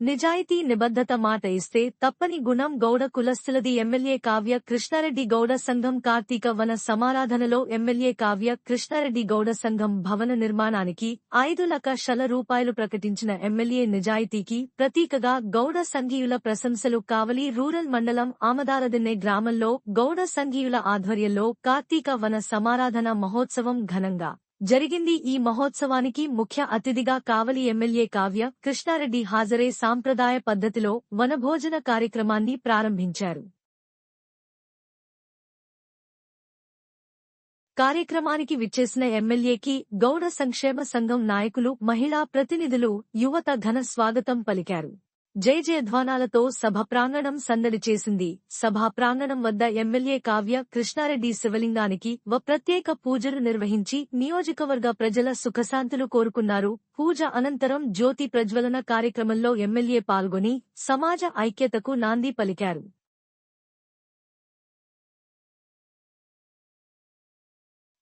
నిజాయితీ నిబద్ధత మాట ఇస్తే తప్పని గుణం గౌడ కులస్థులది ఎమ్మెల్యే కావ్య కృష్ణారెడ్డి గౌడ సంఘం కార్తీక వన సమారాధనలో ఎమ్మెల్యే కావ్య కృష్ణారెడ్డి గౌడ సంఘం భవన నిర్మాణానికి ఐదు లక్షల రూపాయలు ప్రకటించిన ఎమ్మెల్యే నిజాయితీకి ప్రతీకగా గౌడ సంఘీయుల ప్రశంసలు కావలి రూరల్ మండలం ఆమదారదిన్నె గ్రామంలో గౌడ సంఘీయుల ఆధ్వర్యంలో కార్తీక వన సమారాధన మహోత్సవం ఘనంగా జరిగింది ఈ మహోత్సవానికి ముఖ్య అతిథిగా కావలి ఎమ్మెల్యే కావ్య కృష్ణారెడ్డి హాజరై సాంప్రదాయ పద్ధతిలో వనభోజన కార్యక్రమాన్ని ప్రారంభించారు. కార్యక్రమానికి విచ్చేసిన ఎమ్మెల్యేకి గౌడ సంక్షేమ సంఘం నాయకులు మహిళా ప్రతినిధులు యువత ఘన స్వాగతం పలికారు. జై జయధ్వానాలతో సభ ప్రాంగణం సందడి చేసింది. సభా ప్రాంగణం వద్ద ఎమ్మెల్యే కావ్య కృష్ణారెడ్డి శివలింగానికి వ ప్రత్యేక పూజలు నిర్వహించి నియోజకవర్గ ప్రజల సుఖశాంతులు కోరుకున్నారు. పూజ అనంతరం జ్యోతి ప్రజ్వలన కార్యక్రమంలో ఎమ్మెల్యే పాల్గొని సమాజ ఐక్యతకు నాంది పలికారు.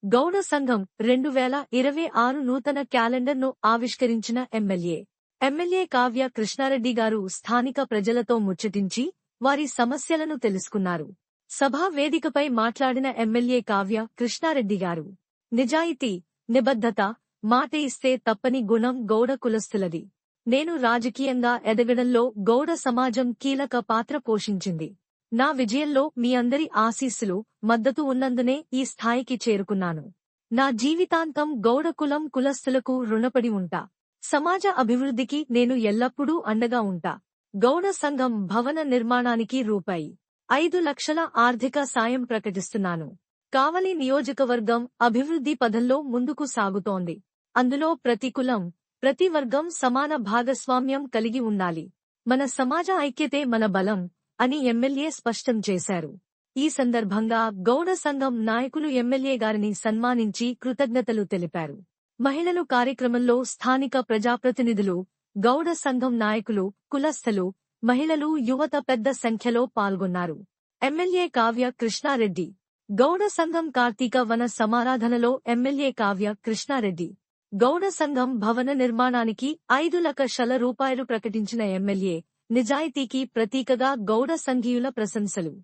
గౌడ సంఘం రెండు వేల ఇరవై ఆరు నూతన క్యాలెండర్ను ఆవిష్కరించిన ఎమ్మెల్యే ఎమ్మెల్యే కావ్య కృష్ణారెడ్డి గారు స్థానిక ప్రజలతో ముచ్చటించి వారి సమస్యలను తెలుసుకున్నారు. సభా వేదికపై మాట్లాడిన ఎమ్మెల్యే కావ్య కృష్ణారెడ్డి గారు నిజాయితీ నిబద్ధత మాట ఇస్తే తప్పని గుణం గౌడ కులస్తులది. నేను రాజకీయంగా ఎదగడంలో గౌడ సమాజం కీలక పాత్ర పోషించింది. నా విజయంలో మీ అందరి ఆశీస్సులు మద్దతు ఉన్నందునే ఈ స్థాయికి చేరుకున్నాను. నా జీవితాంతం గౌడ కులం కులస్తులకు రుణపడి ఉంటా. సమాజ అభివృద్ధికి నేను ఎల్లప్పుడూ అండగా ఉంటా. గౌడ సంఘం భవన నిర్మాణానికి రూపాయి. ఐదు లక్షల ఆర్థిక సాయం ప్రకటిస్తున్నాను. కావలి నియోజకవర్గం అభివృద్ధి పదంలో ముందుకు సాగుతోంది. అందులో ప్రతి కులం ప్రతి వర్గం సమాన భాగస్వామ్యం కలిగి ఉండాలి. మన సమాజ ఐక్యతే మన బలం అని ఎమ్మెల్యే స్పష్టం చేశారు. ఈ సందర్భంగా గౌడ సంఘం నాయకులు ఎమ్మెల్యే గారిని సన్మానించి కృతజ్ఞతలు తెలిపారు. మహిళలు కార్యక్రమంలో స్థానిక ప్రజాప్రతినిధులు గౌడ సంఘం నాయకులు కులస్థలు మహిళలు యువత పెద్ద సంఖ్యలో పాల్గొన్నారు. ఎమ్మెల్యే కావ్య కృష్ణారెడ్డి గౌడ సంఘం కార్తీక వన సమారాధనలో ఎమ్మెల్యే కావ్య కృష్ణారెడ్డి గౌడ సంఘం భవన నిర్మాణానికి ఐదు లక్షల రూపాయలు ప్రకటించిన ఎమ్మెల్యే నిజాయితీకి ప్రతీకగా గౌడ సంఘీయుల ప్రశంసలు.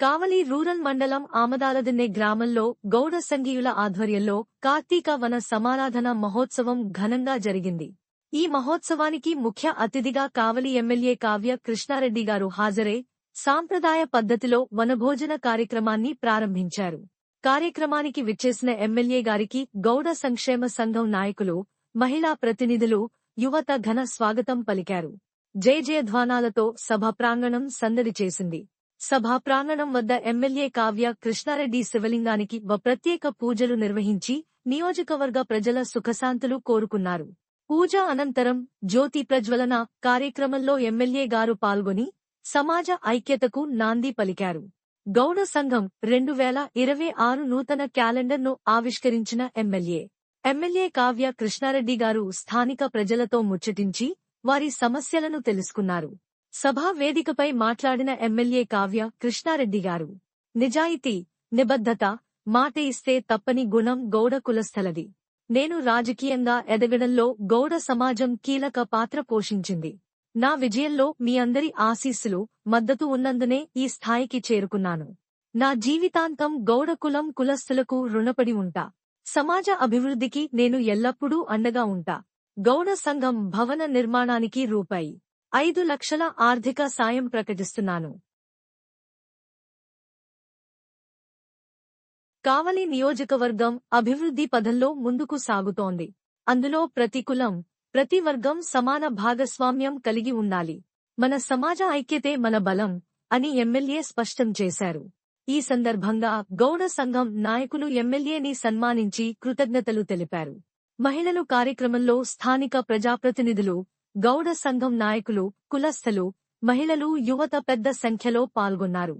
కావలి రూరల్ మండలం ఆమదాలదిన్నె గ్రామంలో గౌడ సంఘీయుల ఆధ్వర్యంలో కార్తీక వన సమారాధన మహోత్సవం ఘనంగా జరిగింది. ఈ మహోత్సవానికి ముఖ్య అతిథిగా కావలి ఎమ్మెల్యే కావ్య కృష్ణారెడ్డి గారు హాజరై సాంప్రదాయ పద్ధతిలో వనభోజన కార్యక్రమాన్ని ప్రారంభించారు. కార్యక్రమానికి విచ్చేసిన ఎమ్మెల్యే గారికి గౌడ సంక్షేమ సంఘం నాయకులు మహిళా ప్రతినిధులు యువత ఘన స్వాగతం పలికారు. జయ జయధ్వానాలతో సభ ప్రాంగణం సందడి చేసింది. సభా ప్రాంగణం వద్ద ఎమ్మెల్యే కావ్య కృష్ణారెడ్డి శివలింగానికి ప్రత్యేక పూజలు నిర్వహించి నియోజకవర్గ ప్రజల సుఖశాంతులు కోరుకున్నారు. పూజ అనంతరం జ్యోతి ప్రజ్వలన కార్యక్రమంలో ఎమ్మెల్యే గారు పాల్గొని సమాజ ఐక్యతకు నాంది పలికారు. గౌడ సంఘం రెండు వేల ఇరవై ఆరు నూతన క్యాలెండర్ను ఆవిష్కరించిన ఎమ్మెల్యే. ఎమ్మెల్యే కావ్య కృష్ణారెడ్డి గారు స్థానిక ప్రజలతో ముచ్చటించి వారి సమస్యలను తెలుసుకున్నారు. సభా వేదికపై మాట్లాడిన ఎమ్మెల్యే కావ్య కృష్ణారెడ్డి గారు నిజాయితీ నిబద్ధత మాట ఇస్తే తప్పని గుణం గౌడ కులస్థలది. నేను రాజకీయంగా ఎదగడంలో గౌడ సమాజం కీలక పాత్ర పోషించింది. నా విజయంలో మీ అందరి ఆశీస్సులు మద్దతు ఉన్నందునే ఈ స్థాయికి చేరుకున్నాను. నా జీవితాంతం గౌడ కులం కులస్థులకు రుణపడి ఉంటా. సమాజ అభివృద్ధికి నేను ఎల్లప్పుడూ అండగా ఉంటా. గౌడ సంఘం భవన నిర్మాణానికి రూపాయి. ఐదు లక్షల ఆర్థిక సాయం ప్రకటిస్తున్నాను. కావలి నియోజకవర్గం అభివృద్ధి పదంలో ముందుకు సాగుతోంది. అందులో ప్రతి కులం ప్రతి వర్గం సమాన భాగస్వామ్యం కలిగి ఉండాలి. మన సమాజ ఐక్యతే మన బలం అని ఎమ్మెల్యే స్పష్టం చేశారు. ఈ సందర్భంగా గౌడ సంఘం నాయకులు ఎమ్మెల్యేని సన్మానించి కృతజ్ఞతలు తెలిపారు. మహిళలు కార్యక్రమంలో స్థానిక ప్రజాప్రతినిధులు గౌడ సంఘం నాయకులు కులస్థలు మహిళలు యువత పెద్ద సంఖ్యలో పాల్గొన్నారు.